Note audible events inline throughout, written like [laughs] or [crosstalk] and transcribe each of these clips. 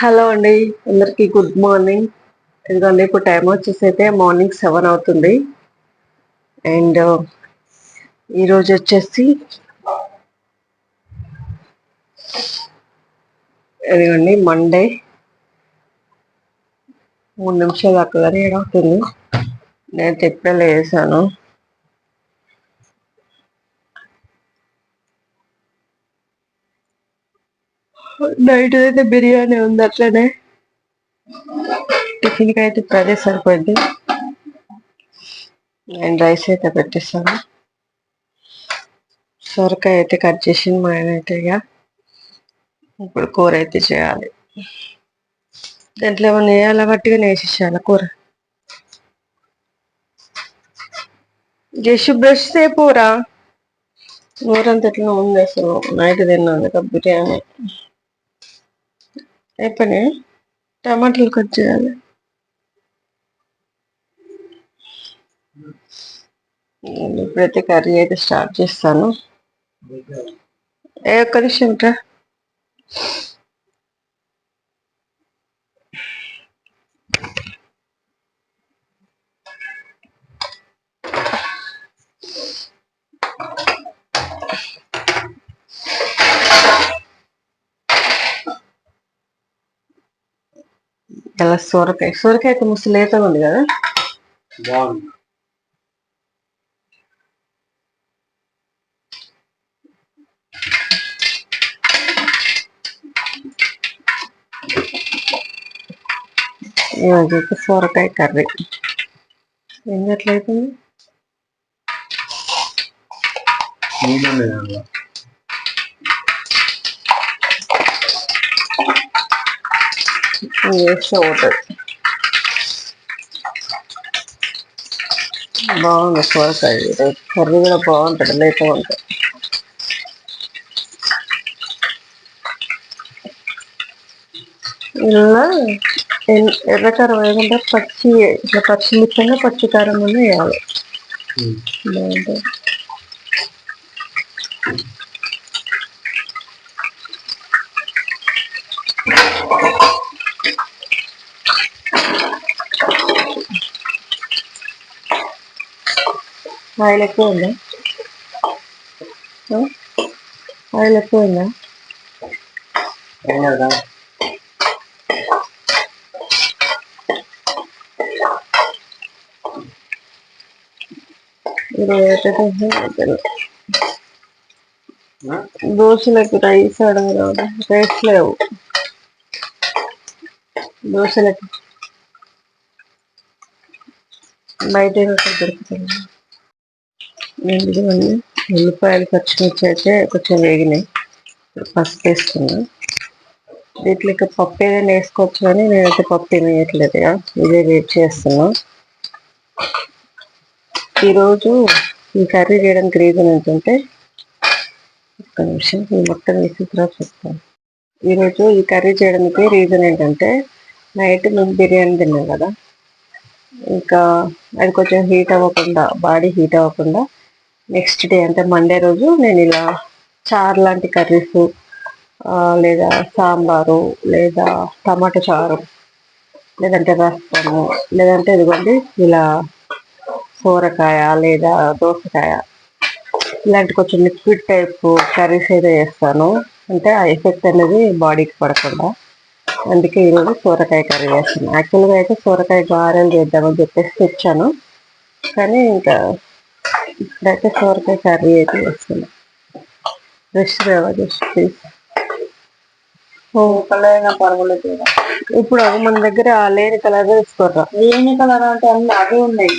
Hello అండి. అందరికి good morning. ఎందుకంటే ఇప్పుడు టైం వచ్చేసి అయితే మార్నింగ్ సెవెన్ అవుతుంది. అండ్ ఈరోజు వచ్చేసి ఇదిగోండి మండే మూడు నిమిషాలు అక్కడ కానీ అవుతుంది. నేను ఇప్పుడే నైట్ అయితే బిర్యానీ ఉంది అట్లనే. టిఫిన్కి అయితే ఇప్పుడు అదే సరిపోద్ది నేను రైస్ అయితే పెట్టిస్తాను. సొరకాయ అయితే కట్ చేసింది మా ఆయన అయితే ఇక ఇప్పుడు కూర అయితే చేయాలి. దాంట్లో ఏమన్నా వేయాలా? గట్టిగా వేసేసాను కూర? జస్ట్ బ్రష్ సేపురా నూరంత ఎట్లా ఉంది అసలు? నైట్ తిన్నాను కదా బిర్యానీ. అయిపోయినాయి టమాటాలు కట్ చేయాలి. నేను ఇప్పుడైతే కర్రీ అయితే స్టార్ట్ చేస్తాను. ఏ ఒక్క నిమిషం రా. సొరకాయ. సొరకాయ అయితే ముసి లేతగా ఉంది కదా? బాగుంది. సొరకాయ కర్రీ. ఎట్లయితుంది నీళ్ళు లేదు అందులో వేస్తే అవుతుంది బాగుంది సొరకాయ ఇది కర్రీ కూడా బాగుంటుంది లేతగా ఉంటుంది ఇలా ఎన్- ఎర్రకారం వేయకుండా పచ్చి ఇట్లా పచ్చి మిచ్చంగా పచ్చి కారం ఉన్న వేయాలి బాగుంటుంది ఆయిల్ ఎక్కువ ఉందా ఆ? ఆయిల్ ఎక్కువ ఉందా ఏం కదా ఇరవై ఒకటి దోశలకు రైస్ అడగరా రైస్ లేవు దోశలకి బయట ఏదైనా దొరుకుతుంది నేను ఇదిగోండి ఉల్లిపాయలు పచ్చిమిర్చి అయితే కొంచెం వేగినాయి. పసుపు వేసుకున్నా వీటికి పప్పు ఏదైనా వేసుకోవచ్చు కానీ నేనైతే పప్పు ఏమి వేయట్లేదు ఇదే వేట్ చేస్తున్నా. ఈరోజు ఈ కర్రీ చేయడానికి రీజన్ ఏంటంటే ఒక్క నిమిషం ఈ మొత్తం వేసిన తర్వాత చెప్తాను. ఈరోజు ఈ కర్రీ చేయడానికి రీజన్ ఏంటంటే నైట్ మేము బిర్యానీ తిన్నాం కదా. ఇంకా అది కొంచెం హీట్ అవ్వకుండా బాడీ హీట్ అవ్వకుండా నెక్స్ట్ డే అంటే మండే రోజు నేను ఇలా చారు లాంటి కర్రీస్ లేదా సాంబారు లేదా టమాటా చారు లేదంటే రసము లేదంటే ఇదిగోండి ఇలా సోరకాయ లేదా దోసకాయ ఇలాంటి కొంచెం లిక్విడ్ టైప్ కర్రీస్ అయితే చేస్తాను. అంటే ఆ ఎఫెక్ట్ అనేది బాడీకి పడకుండా. అందుకే ఈరోజు సోరకాయ కర్రీ చేస్తాను. యాక్చువల్గా అయితే సోరకాయ గారెలు చేద్దామని చెప్పేసి తెచ్చాను. కానీ ఇంకా ఇప్పుడైతే సోరకాయ కర్రీ అయితే చేస్తాను ఫ్రెష్ జస్ట్ ప్లీజ్ ఓ కలర్ పర్వాలేదు. ఇప్పుడు మన దగ్గర లేని కలర్ తీసుకోరా ఏమి కలర్ అంటే అన్ని అవే ఉన్నాయి.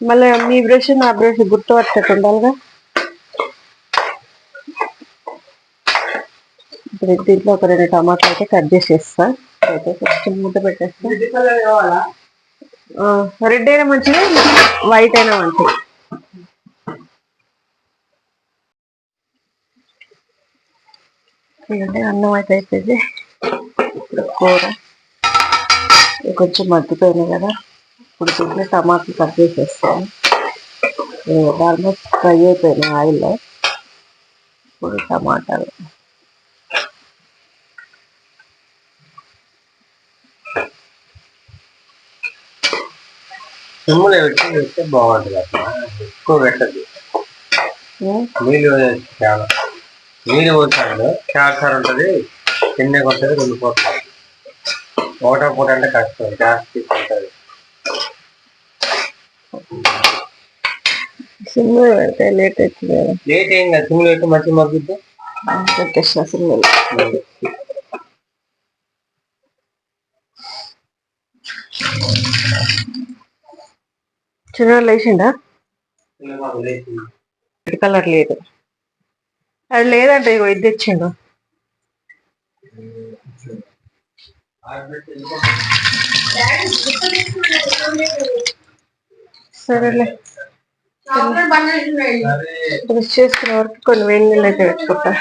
మళ్ళీ మీ బ్రష్ నా బ్రష్ గుర్తు పట్టేట్టు ఉండాలిగా ఇప్పుడు దీంట్లో ఒక రెండు టమాటాలు అయితే కట్ చేసేస్తా అయితే ఫస్ట్ ముద్ద పెట్టేస్తా. రెడ్ అయినా మంచిది వైట్ అయినా మంచిది. అన్నం అయితే అయిపోయింది. ఇప్పుడు కూర. కొంచెం మగ్గిపోయినాయి కదా. ఇప్పుడు దీంట్లో టమాటాలు కట్ చేసేస్తాను. ఆల్మోస్ట్ ఫ్రై అయిపోయినాయి ఆయిల్లో. ఇప్పుడు టమాటాలు. సిమ్ములో పెట్టి పెడితే బాగుంటుంది అట్లా ఎక్కువ పెట్టద్దు. నీళ్ళు చాలా. నీళ్ళు పోతాడు క్యాన్సర్ ఉంటుంది తిన్నే ఉంటుంది రెండు పోతుంది ఒకటో పూట అంటే కష్టం గ్యాస్ తీసుకుంటుంది సిమ్ పెడితే లేట్ అవుతుంది కదా. లేట్ ఏం కాదు సిమ్ములు పెట్టి మంచిగా మగ్గిద్ది పెట్టేసిన సిమ్ చిన్న లేచిండా? రెడ్ కలర్ లేదు. అది లేదంటే ఇగో ఇది తెచ్చిండు. సరేలే. బ్రష్ చేసుకునే వరకు కొన్ని వేడి నీళ్ళు అయితే పెట్టుకుంటా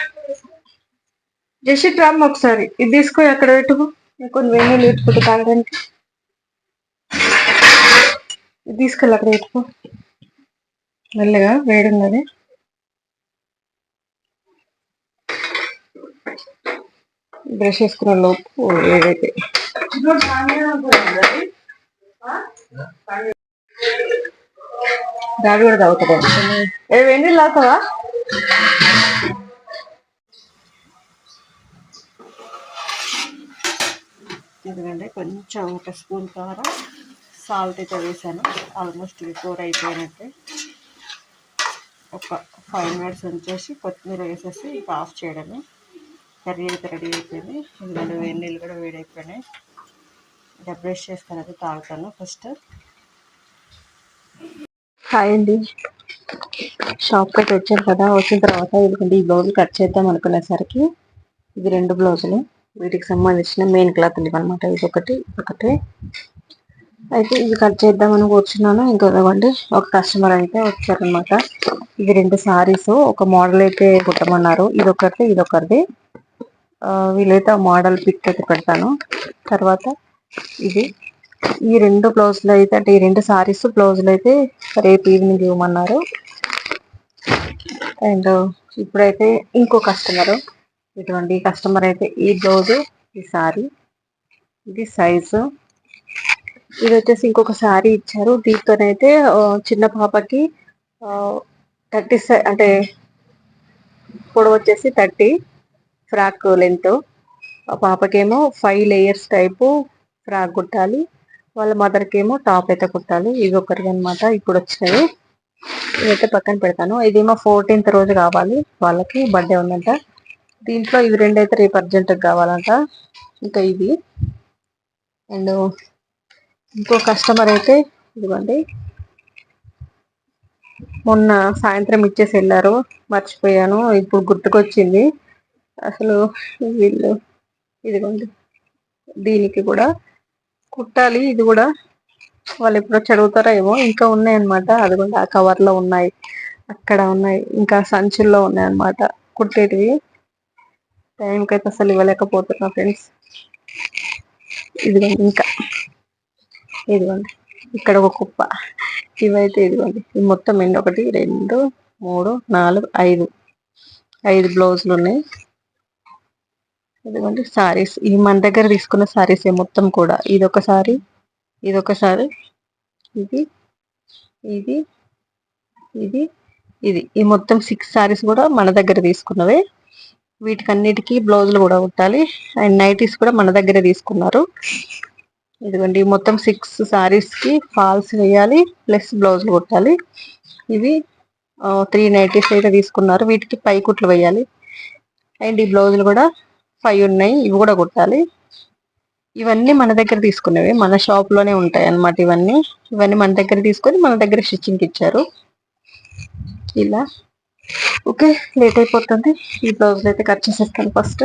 జస్ట్ రామ్మ ఒకసారి. ఇది తీసుకొని అక్కడ పెట్టుకో. నేను కొన్ని వేడి నీళ్ళు పెట్టుకుంటా తాగడానికి. ఇది తీసుకెళ్ళి అక్కడ పెట్టుకో మెల్లగా వేడి ఉన్నది బ్రష్ చేసుకున్న లోపు వేడైతే దాడి కూడా తాగుతాడు ఏ వేడి నీళ్ళు ఎందుకంటే కొంచెం ఒక స్పూన్ కారా సాల్ట్ అయితే వేసాను. ఆల్మోస్ట్ ఇది కూర అయిపోయినట్టే. ఒక ఫైవ్ మినిట్స్ ఉంచేసి కొత్తిమీర వేసేసి ఇంకా ఆఫ్ చేయడమే. కర్రీ అయితే రెడీ అయిపోయింది. ఎందుకంటే వేడి నీళ్ళు కూడా వేడైపోయినాయి ఇంకా బ్రష్ చేసుకొని అయితే తాగుతాను ఫస్ట్. హాయ్ అండి. షాప్కి అయితే వచ్చాను కదా వచ్చిన తర్వాత ఎందుకంటే ఈ బ్లౌజ్ కట్ చేద్దాం అనుకునేసరికి ఇది రెండు బ్లౌజులు వీటికి సంబంధించిన మెయిన్ క్లాత్ ఇవన్నమాట. ఇది ఒకటి ఒకటి అయితే ఇది కట్ చేద్దామని కూర్చున్నాను. ఇంకా ఒక కస్టమర్ అయితే వచ్చారనమాట ఇది రెండు సారీస్ ఒక మోడల్ అయితే కుట్టమన్నారు. ఇది ఒకటి ఇది వీలైతే ఆ మోడల్ పిక్ అయితే పెడతాను. తర్వాత ఇది ఈ రెండు బ్లౌజులు అయితే అంటే ఈ రెండు సారీస్ బ్లౌజులు అయితే రేపు ఈవినింగ్ ఇవ్వమన్నారు. అండ్ ఇప్పుడైతే ఇంకో కస్టమర్ ఇటువంటి కస్టమర్ అయితే ఈ బ్లౌజు ఈ సారీ ఇది సైజు ఇది వచ్చేసి ఇంకొక శారీ ఇచ్చారు. దీంతోనైతే చిన్న పాపకి థర్టీ అంటే పొడవు వచ్చేసి థర్టీ ఫ్రాక్ లెంత్. ఆ పాపకేమో ఫైవ్ లేయర్స్ టైపు ఫ్రాక్ కుట్టాలి. వాళ్ళ మదర్కి ఏమో టాప్ అయితే కుట్టాలి. ఇది ఒకరిది అనమాట ఇప్పుడు వచ్చినవి ఇదైతే పక్కన పెడతాను. ఇదేమో ఫోర్టీన్త్ రోజు కావాలి వాళ్ళకి బర్త్డే ఉందంట. దీంట్లో ఇవి రెండు అయితే రేపు అర్జెంట్ కావాలంట. ఇంకా ఇది అండ్ ఇంకో కస్టమర్ అయితే ఇదిగోండి. మొన్న సాయంత్రం ఇచ్చేసి వెళ్ళారు. మర్చిపోయాను. ఇప్పుడు గుర్తుకొచ్చింది. అసలు వీళ్ళు ఇదిగోండి. దీనికి కూడా కుట్టాలి. ఇది కూడా వాళ్ళు ఎప్పుడో చదువుతారో ఏమో. ఇంకా ఉన్నాయి అనమాట అదిగోండి. ఆ కవర్లో ఉన్నాయి. అక్కడ ఉన్నాయి. ఇంకా సంచుల్లో ఉన్నాయి అనమాట కుట్టేటివి. టైంకి అయితే అసలు ఇవ్వలేకపోతున్నా ఫ్రెండ్స్. ఇదిగోండి. ఇంకా ఇదిగోండి. ఇక్కడ ఒక కుప్ప. ఇవైతే ఇదిగోండి. ఇది మొత్తం ఎన్ని ఒకటి రెండు మూడు నాలుగు ఐదు. ఐదు బ్లౌజులు ఉన్నాయి. ఇదిగోండి. సారీస్. ఇవి మన దగ్గర తీసుకున్న సారీస్ మొత్తం కూడా. ఇది ఒక సారీ ఇది ఒక సారీ ఇది ఇది ఇది ఇది. ఈ మొత్తం సిక్స్ సారీస్ కూడా మన దగ్గర తీసుకున్నవే. వీటికన్నిటికీ బ్లౌజులు కూడా కుట్టాలి. అండ్ నైటీస్ కూడా మన దగ్గర తీసుకున్నారు. ఇదిగోండి మొత్తం సిక్స్ శారీస్కి ఫాల్స్ వేయాలి ప్లస్ బ్లౌజులు కొట్టాలి. ఇవి త్రీ నైటీస్ అయితే తీసుకున్నారు. వీటికి పై కుట్లు వేయాలి. అండ్ ఈ బ్లౌజులు కూడా ఫైవ్ ఉన్నాయి. ఇవి కూడా కుట్టాలి. ఇవన్నీ మన దగ్గర తీసుకునేవి. మన షాప్లోనే ఉంటాయి అన్నమాట ఇవన్నీ. ఇవన్నీ మన దగ్గర తీసుకొని మన దగ్గర స్టిచ్చింగ్కి ఇచ్చారు. ఇలా. ఓకే లేట్ అయిపోతుంది. ఈ బ్లౌజ్లు అయితే కట్ చేసేస్తాను ఫస్ట్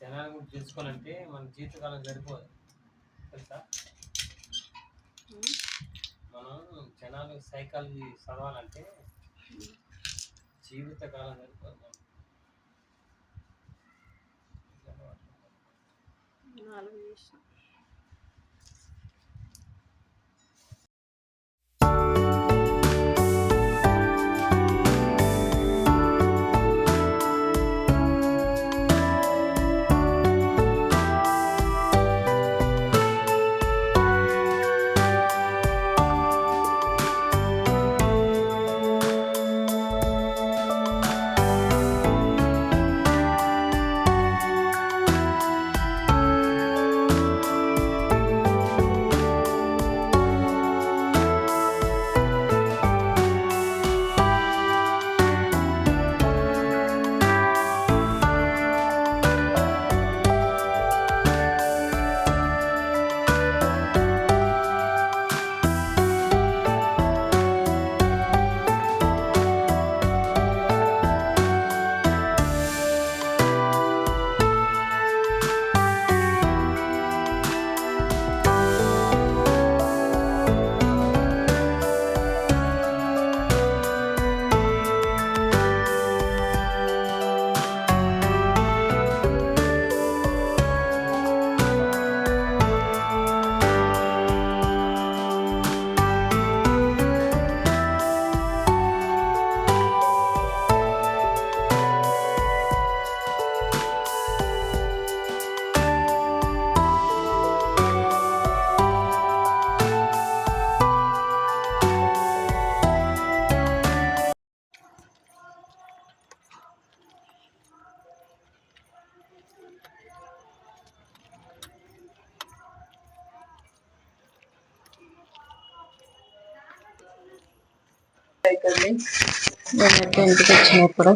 జనాలు కూడా తెలుసుకోవాలంటే మన జీవితకాలం సరిపోదు తెలుసా? మనం జనాలు సైకాలజీ చదవాలంటే జీవితకాలం సరిపోదు నాలుగు చేసిన. అవుతుంది నేనైతే ఇంటికి వచ్చినప్పుడు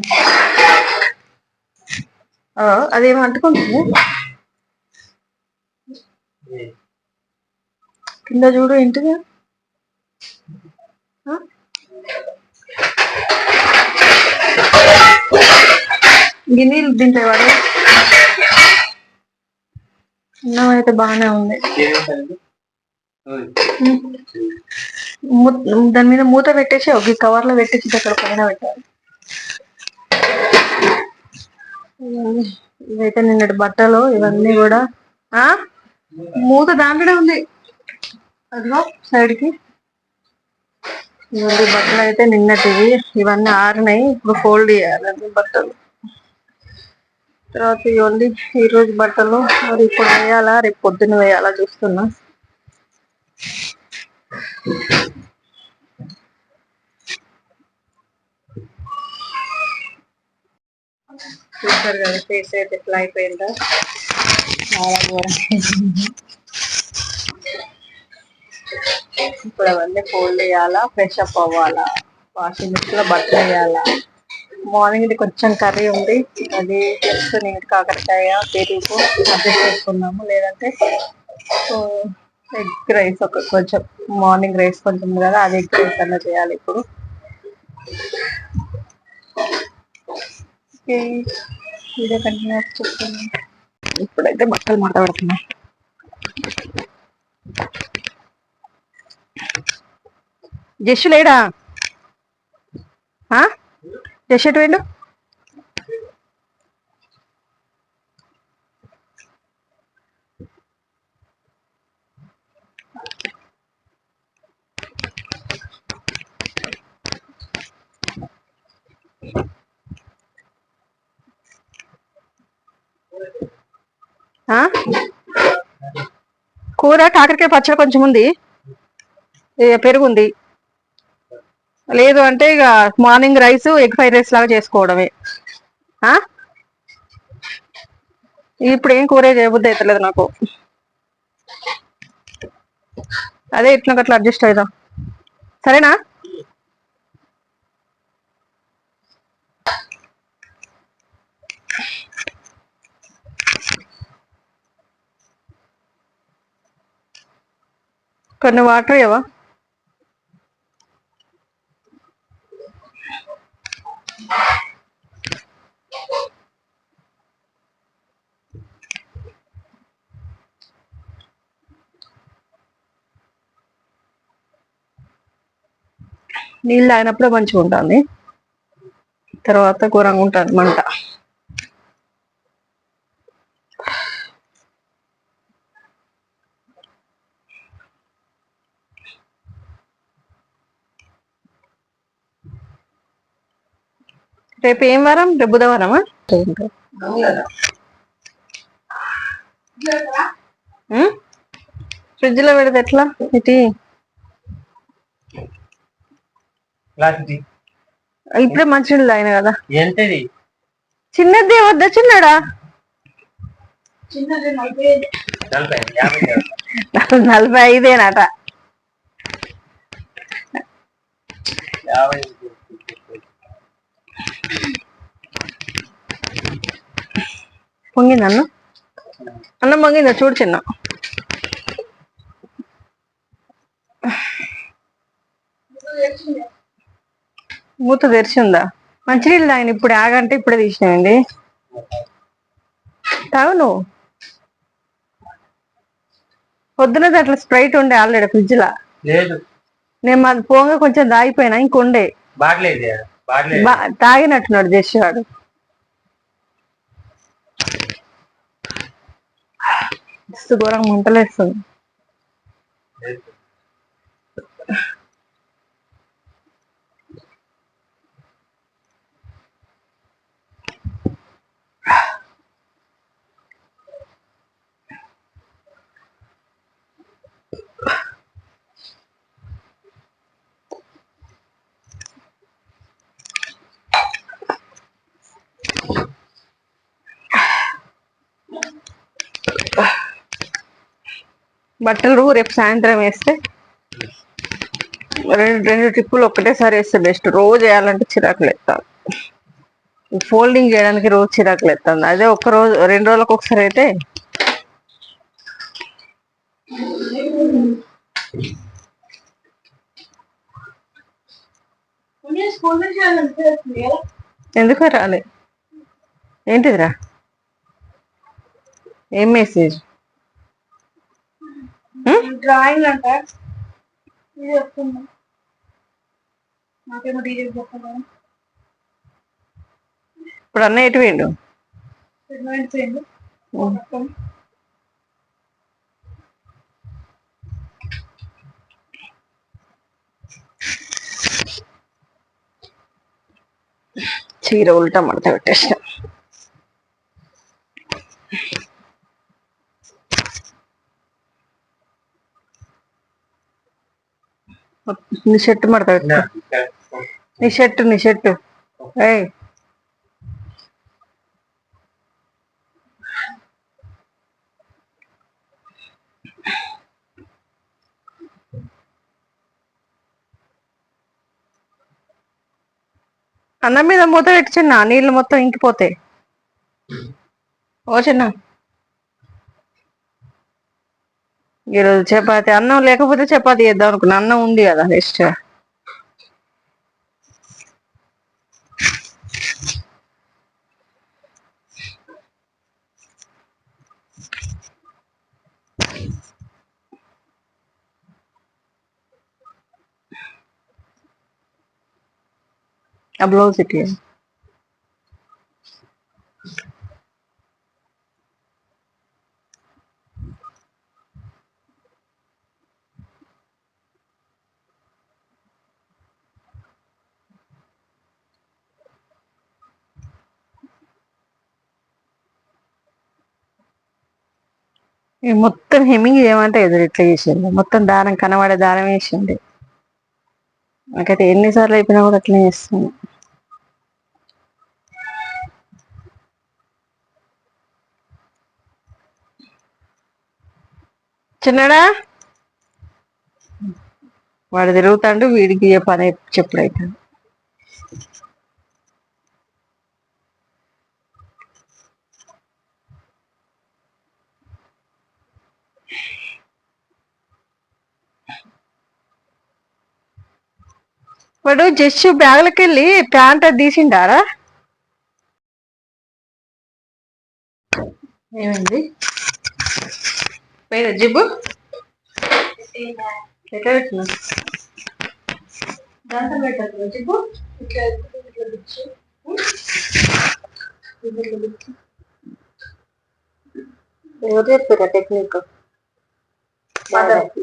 ఆ, అదేం అంటుకుంటుంది కింద చూడు ఇంటిగా గిన్నెలు దీంట్లో వాడు. అన్నం అయితే బాగానే ఉంది. దాని మీద మూత పెట్టేసి ఒక కవర్లో పెట్టేసి అక్కడ పైన పెట్టాలి. ఇవైతే నిన్నటి బట్టలు ఇవన్నీ కూడా ఆ? మూత దాంట్లోనే ఉంది. అదిగో సైడ్కి ఇవన్నీ బట్టలు అయితే నిన్నటివి. ఇవన్నీ ఆరినాయి. ఇప్పుడు ఫోల్డ్ చేయాలి బట్టలు. తర్వాత ఇవన్నీ ఈరోజు బట్టలు. మరి ఇప్పుడు వేయాలా? రేపు పొద్దున్న వేయాలా? చూస్తున్నా. చూస్తారు కదా ఫేస్ అయితే ఎట్లా అయిపోయిందో చాలా ఘోరంగా అయిపోయింది. ఇప్పుడు అవన్నీ ఫోల్డ్ వేయాలా ఫ్రెష్ అప్ అవ్వాలా వాషింగ్ మిషన్లో బట్టలు వేయాలా మార్నింగ్ ఇది కొంచెం కర్రీ ఉంది అది జస్ట్ కాకరకాయ పెరుగు అడ్జస్ట్ చేసుకున్నాము లేదంటే ఎగ్ రైస్ ఒక కొంచెం మార్నింగ్ రైస్ కొంచెం ఉంది కదా అది ఎగ్ రైస్ అన్న చేయాలి ఇప్పుడు. వీడియో కంటిన్యూ చెప్తాను. ఇప్పుడైతే బట్టలు మాట్లాడుతున్నా పెడుతున్నాయి జస్ట్ లేడా? జస్ట్ ఎటు వెళ్ళు కూర కాకరకాయ పచ్చడి కొంచెం ఉంది. ఇక పెరుగు ఉంది లేదు అంటే ఇక morning rice egg fried rice లాగా చేసుకోవడమే. ఇప్పుడు ఏం కూర చేయబుద్ధి అవుతలేదు నాకు. అదే ఇట్లా అట్లా అడ్జస్ట్ అవుదాం సరేనా? కొన్ని వాటర్ ఇవ్వవా నీళ్ళు తాగినప్పుడే మంచిగా ఉంటుంది తర్వాత ఘోరంగా ఉంటుంది మంట. రేపు ఏం వారం? రేపు బుధవారమా? ఫ్రిడ్జ్లో పెడితే ఎట్లా? ఇటీ. ఇప్పుడే మంచినీళ్ళు తాగిన కదా. చిన్నది వద్దా చిన్నడా. నలభై [laughs] ఐదేనట. యాభై పొంగింది అన్న? అన్నం పొంగిందా? చూడు చిన్న. మూత తెరిచిందా? మంచినీళ్ళు తాగిన ఇప్పుడు ఆగంటే ఇప్పుడే తీసినాయండి తాగు నువ్వు. పొద్దునది అట్లా స్ప్రైట్ ఉండే ఆల్రెడీ ఫ్రిడ్జ్ లా లేదు. నేను అది పోగా కొంచెం దాగిపోయినా ఇంకొండే. బాగలేదు బాగలేదు. బా మస్తు ఘోరంగా మంటలేస్తుంది బట్టలు రేపు సాయంత్రం వేస్తే రెండు రెండు ట్రిప్పులు ఒక్కటేసారి వేస్తే బెస్ట్. రోజు వేయాలంటే చిరాకులు ఎత్తాను ఫోల్డింగ్ చేయడానికి రోజు చిరాకులు ఎత్తాను అదే ఒక్క రోజు రెండు రోజులకు ఒకసారి అయితే ఎందుకు రాలే? ఏంటిదిరా? ఏం మెసేజ్ డ్రాయింగ్ అంట ఇది వస్తుంది నాకేమో డీటెయిల్స్ చెప్పలేదు ఇప్పుడు అన్న ఎటు పోయిండు అయిపోయింది మొత్తం చీర ఉల్టా మడత పెట్టేసిన నీ షర్ట్ మడత పెట్టు నీ షర్ట్ నీ షర్ట్. ఏయ్. అన్నం మీద మూత పెట్టి చిన్న నీళ్ళు మొత్తం ఇంకిపోతాయి. ఓ చిన్న. ఈరోజు చపాతి అన్నం లేకపోతే చపాతి చేద్దాం అనుకున్నా. అన్నం ఉంది కదా నెక్స్ట్ ఆ బ్లౌజ్ ఇట్లా. మొత్తం హెమ్మింగ్ చేయమంటే ఎదురు ఇట్లా చేసింది మొత్తం దారం కనబడే దారం వేసింది నాకైతే ఎన్నిసార్లు అయిపోయినా కూడా అట్లనే చేస్తుంది చిన్నడా? వాడు తిరుగుతాడు వీడికి ఏ పని అవుతాడు వాడు జస్ట్ బ్యాగ్లకి వెళ్ళి ప్యాంట్ అది తీసిండారా? ఏమైంది? పోయిందా జిబ్బు? ఎట్లా పెట్టినా పెట్టదు జిబ్బు? ఎవరు చెప్పారా టెక్నిక్?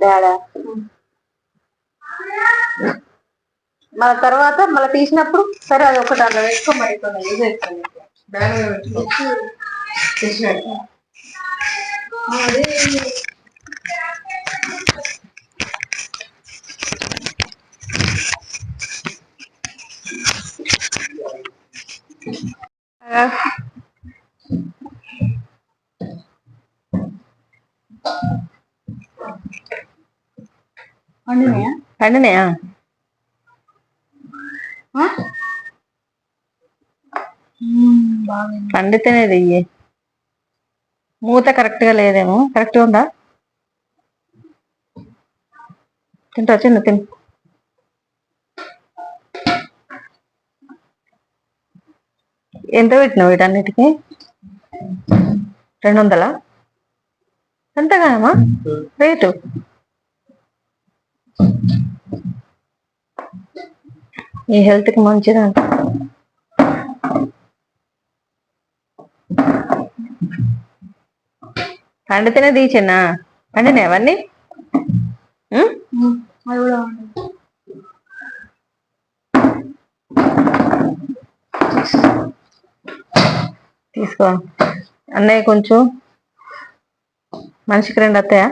డాడా మన తర్వాత మళ్ళీ తీసినప్పుడు సరే అది ఒకటి అలా వేసుకో మరి కొన్ని యూజ్ అవుతుంది పండినాయా? పండినాయా? పండితేనే చెయ్యి మూత కరెక్ట్గా లేదేమో. కరెక్ట్ ఉందా? తింటా చిన్న తిను. ఎంత పెట్టినావు వీటన్నిటికి? రెండు వందలా? ఎంతగానమ్మా? రేటు? ఈ హెల్త్కి మంచిదంట పండితేనే తీసినా? పండినా అవన్నీ? తీసుకో. అన్నయ్య కొంచెం మనిషికి రెండు వస్తాయా?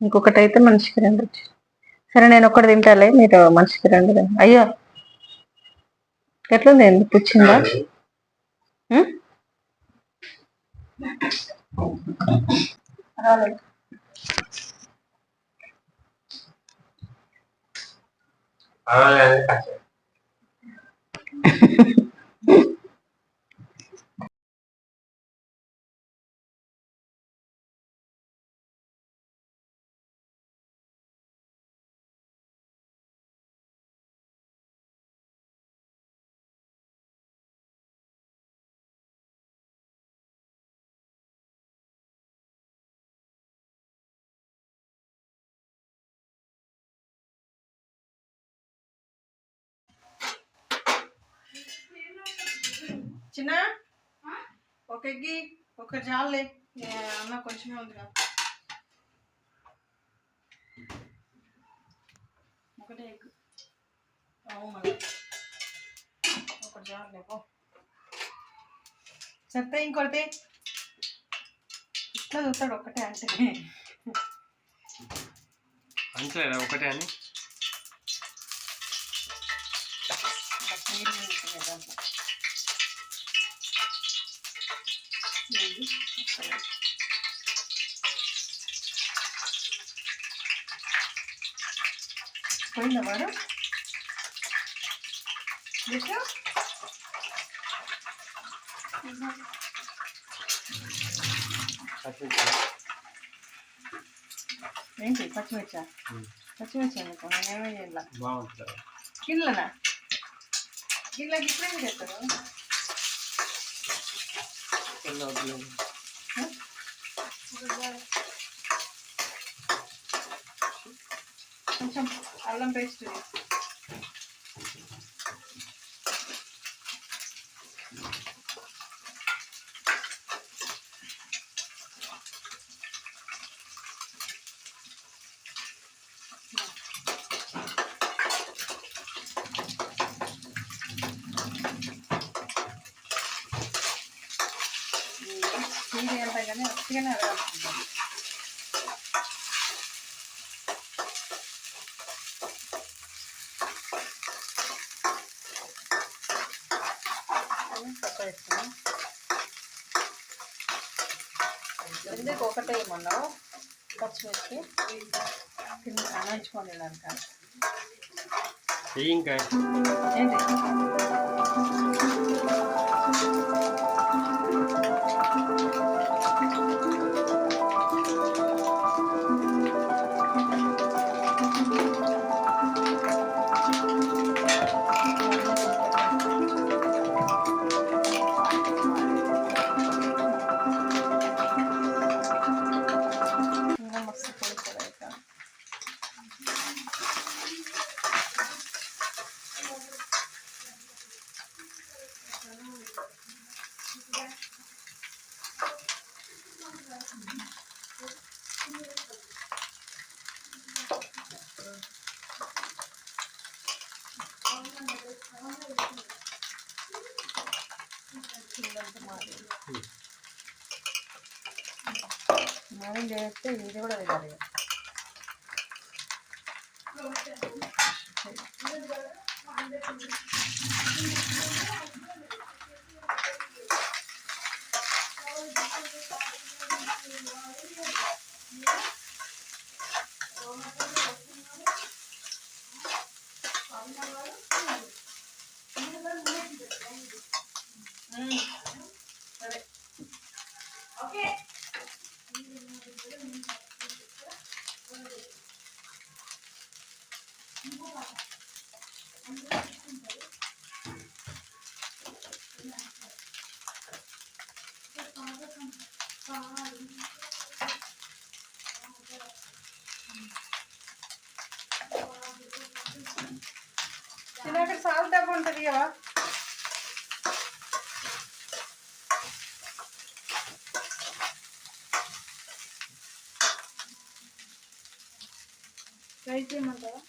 ఇంకొకటి అయితే మనిషికి రెండు వచ్చి సరే నేను ఒక్కటి తింటాలే మీరు మనిషికి రెండు అయ్యో ఎట్లుంది ఎందుకు పుచ్చిందా చిన్న? ఒక ఎగ్గి ఒక జాలే. అన్న కొంచెమే ఉందిగా. ఒకటే ఎగ్ అవును ఒక జాలే పో. చెప్తే ఇంకొకటి ఇట్లా చూస్తాడు ఒకటే అంటే. అంతేనా ఒకటే అని. నీళ్ళు ఉంటుంది ఒక్కలే. పోయిందా దిశ? ఏంటి పచ్చిమిర్చా? పచ్చిమిర్చి ఎందుకు? నేనేమో చేయాల బాగుంటుంది. గిన్నెలనా? గిన్నెలకి ఇప్పుడే చేస్తారు? కొంచెం అల్లం పేస్ట్ ఇది ఎంత కానీ అతిగానే అడగాల్సింది ఎందుకు ఒకటే ఏమన్నావు పచ్చిమిర్చి. కింద అనంచుకొని దానిక ఇంకా ఏంటి? మార్నింగ్ చేస్తే ఇది కూడా తినాలి ఇక. తిన్నాక సాల్ట్ డబ్బా ఉంటుంది కదా రైస్ చేయమంటారా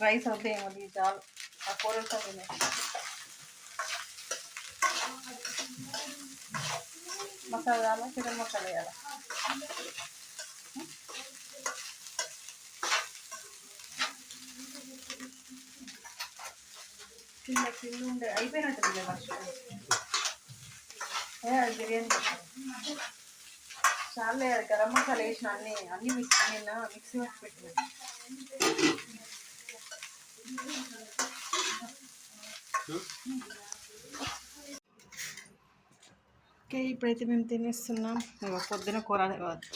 రైస్ వద్దు ఏమది చాలు. ఆ కూరలతో తినే మసాలా చికెన్ మసాలా వేయాలి? కింద కింద ఉండే అయిపోయినట్టుంది మర్చిపోయి ఏ అది బిర్యానీ చాలా గరం మసాలా వేసిన అన్ని అన్ని మిక్స్ నిన్న మిక్సీ పట్టి పెట్టిన ఓకే ఇప్పుడైతే మేము తినేస్తున్నాం. పొద్దున కూర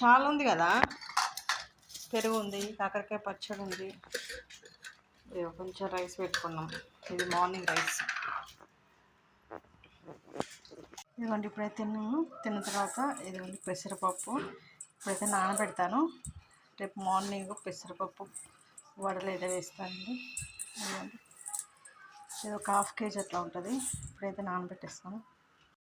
చాలా ఉంది కదా? పెరుగు ఉంది కాకరకాయ పచ్చడి ఉంది. ఇగో కొంచెం రైస్ పెట్టుకున్నాం. ఇది మార్నింగ్ రైస్. ఇదిగోండి ఇప్పుడైతే తిన్నాము. తిన్న తర్వాత ఇదిగోండి పెసరపప్పు. ఇప్పుడైతే నానబెడతాను. రేపు మార్నింగ్ పెసరపప్పు వడలు అయితే వేస్తానండి. ఇది ఒక హాఫ్ కేజీ అట్లా ఉంటుంది. ఇప్పుడైతే నానబెట్టేస్తాను.